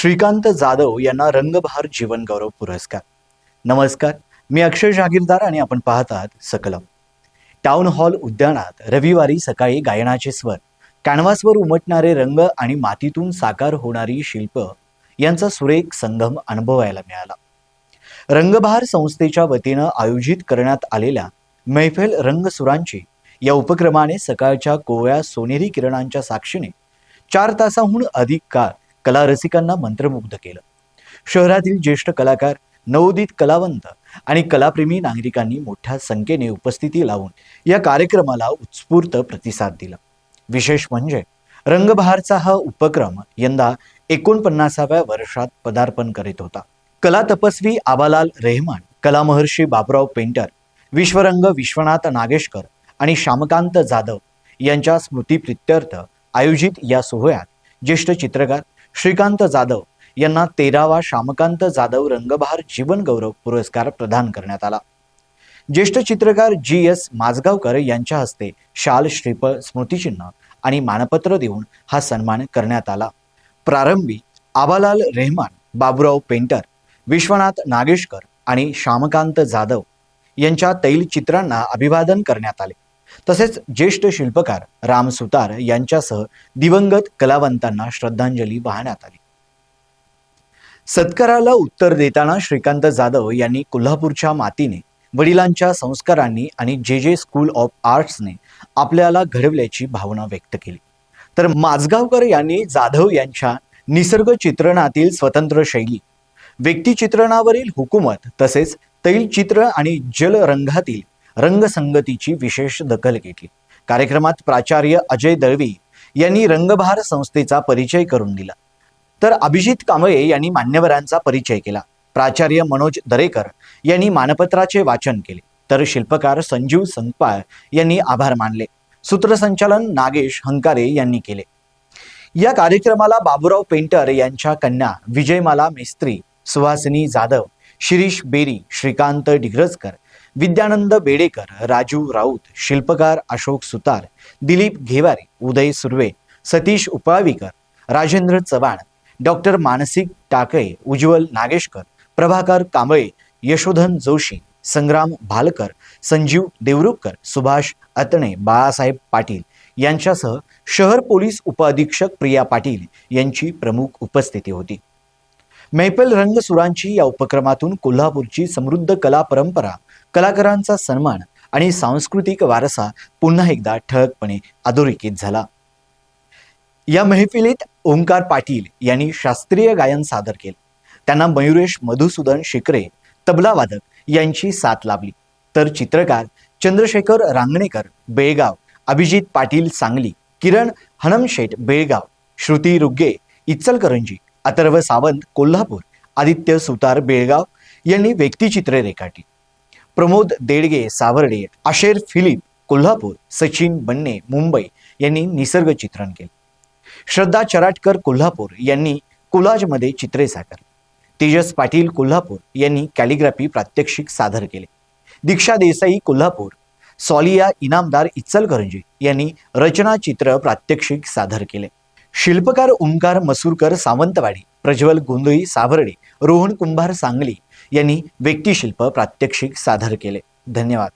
श्रीकांत जाधव यांना रंगबहार जीवन गौरव पुरस्कार. नमस्कार मी अक्षय जागीरदार आणि आपण पाहतात आहात सकलम. टाउन हॉल उद्यानात रविवारी सकाळी गायनाचे स्वर कॅनव्हासवर उमटणारे रंग आणि मातीतून साकार होणारी शिल्प यांचा सुरेख संगम अनुभवायला मिळाला. रंगबहार संस्थेच्या वतीनं आयोजित करण्यात आलेल्या मैफेल रंगसुरांची या उपक्रमाने सकाळच्या कोवळ्या सोनेरी किरणांच्या साक्षीने चार तासाहून अधिक काळ कला रसिकांना मंत्रमुग्ध केलं. शहरातील ज्येष्ठ कलाकार नवोदित कलावंत आणि कलाप्रेमी नागरिकांनी मोठ्या संख्येने उपस्थिती लावून या कार्यक्रमाला उत्स्फूर्त प्रतिसाद दिला. विशेष म्हणजे रंगबहारचा हा उपक्रम यंदा एकोणपन्नासाव्या वर्षात पदार्पण करीत होता. कला तपस्वी आबालाल रेहमान कलामहर्षी बाबराव पेंटर विश्वरंग विश्वनाथ नागेशकर आणि श्यामकांत जाधव यांच्या स्मृतीप्रित्यर्थ आयोजित या सोहळ्यात ज्येष्ठ चित्रकार श्रीकांत जाधव यांना तेरावा श्यामकांत जाधव रंगबहार जीवन गौरव पुरस्कार प्रदान करण्यात आला. ज्येष्ठ चित्रकार जी एस माजगावकर यांच्या हस्ते शाल श्रीफळ स्मृतिचिन्ह आणि मानपत्र देऊन हा सन्मान करण्यात आला. प्रारंभी आबालाल रेहमान बाबुराव पेंटर विश्वनाथ नागेशकर आणि श्यामकांत जाधव यांच्या तैलचित्रांना अभिवादन करण्यात आले. तसेच ज्येष्ठ शिल्पकार राम सुतार यांच्यासह दिवंगत कलावंतांना श्रद्धांजली वाहण्यात आली. सत्काराला उत्तर देताना श्रीकांत जाधव यांनी कोल्हापूरच्या मातीने वडिलांच्या संस्कारांनी आणि जे जे स्कूल ऑफ आर्ट्सने आपल्याला घडवल्याची भावना व्यक्त केली. तर माजगावकर यांनी जाधव यांच्या निसर्ग चित्रणातील स्वतंत्र शैली व्यक्तिचित्रणावरील हुकूमत तसेच तैलचित्र आणि जलरंगातील रंगसंगतीची विशेष दखल घेतली. कार्यक्रमात प्राचार्य अजय दळवी यांनी रंगभार संस्थेचा परिचय करून दिला. तर अभिजित कांबळे यांनी मान्यवरांचा परिचय केला. प्राचार्य मनोज दरेकर यांनी मानपत्राचे वाचन केले. तर शिल्पकार संजीव संगपाळ यांनी आभार मानले. सूत्रसंचालन नागेश हंकारे यांनी केले. या कार्यक्रमाला बाबुराव पेंटर यांच्या कन्या विजयमाला मेस्त्री सुहासिनी जाधव शिरीष बेरी श्रीकांत डिग्रजकर विद्यानंद बेडेकर राजू राऊत शिल्पकार अशोक सुतार दिलीप घेवारे उदय सुर्वे सतीश उपाळवीकर राजेंद्र चव्हाण डॉक्टर मानसिक टाकळे उज्ज्वल नागेशकर प्रभाकर कांबळे यशोधन जोशी संग्राम भालकर संजीव देवरुखकर सुभाष अतणे बाळासाहेब पाटील यांच्यासह शहर पोलीस उपअधीक्षक प्रिया पाटील यांची प्रमुख उपस्थिती होती. मैफल रंगसुरांची या उपक्रमातून कोल्हापूरची समृद्ध कला परंपरा कलाकारांचा सन्मान आणि सांस्कृतिक वारसा पुन्हा एकदा ठळकपणे अधोरेखित झाला. या मेहफिलीत ओंकार पाटील यांनी शास्त्रीय गायन सादर केले. त्यांना मयुरेश मधुसूदन शिकरे तबला वादक यांची साथ लाभली. तर चित्रकार चंद्रशेखर रांगणेकर बेळगाव अभिजित पाटील सांगली किरण हनमशेठ बेळगाव श्रुती रुग्गे इचलकरंजी अथर्व सावंत कोल्हापूर आदित्य सुतार बेळगाव यांनी व्यक्तिचित्रे रेखाटली. प्रमोद देडगे सावर्डे आशेर फिलिप कोल्हापूर सचिन बन्ने मुंबई यांनी निसर्ग चित्रण केले. श्रद्धा चराटकर कोल्हापूर यांनी कोलाजमध्ये चित्रे साकारली. तेजस पाटील कोल्हापूर यांनी कॅलिग्राफी प्रात्यक्षिक सादर केले. दीक्षा देसाई कोल्हापूर सॉलिया इनामदार इचलकरंजी यांनी रचना चित्र प्रात्यक्षिक सादर केले. शिल्पकार ओंकार मसूरकर सावंतवाडी प्रज्वल गोंधळी सावर्डे रोहन कुंभार सांगली यांनी व्यक्तिशिल्प प्रात्यक्षिक सादर केले. धन्यवाद.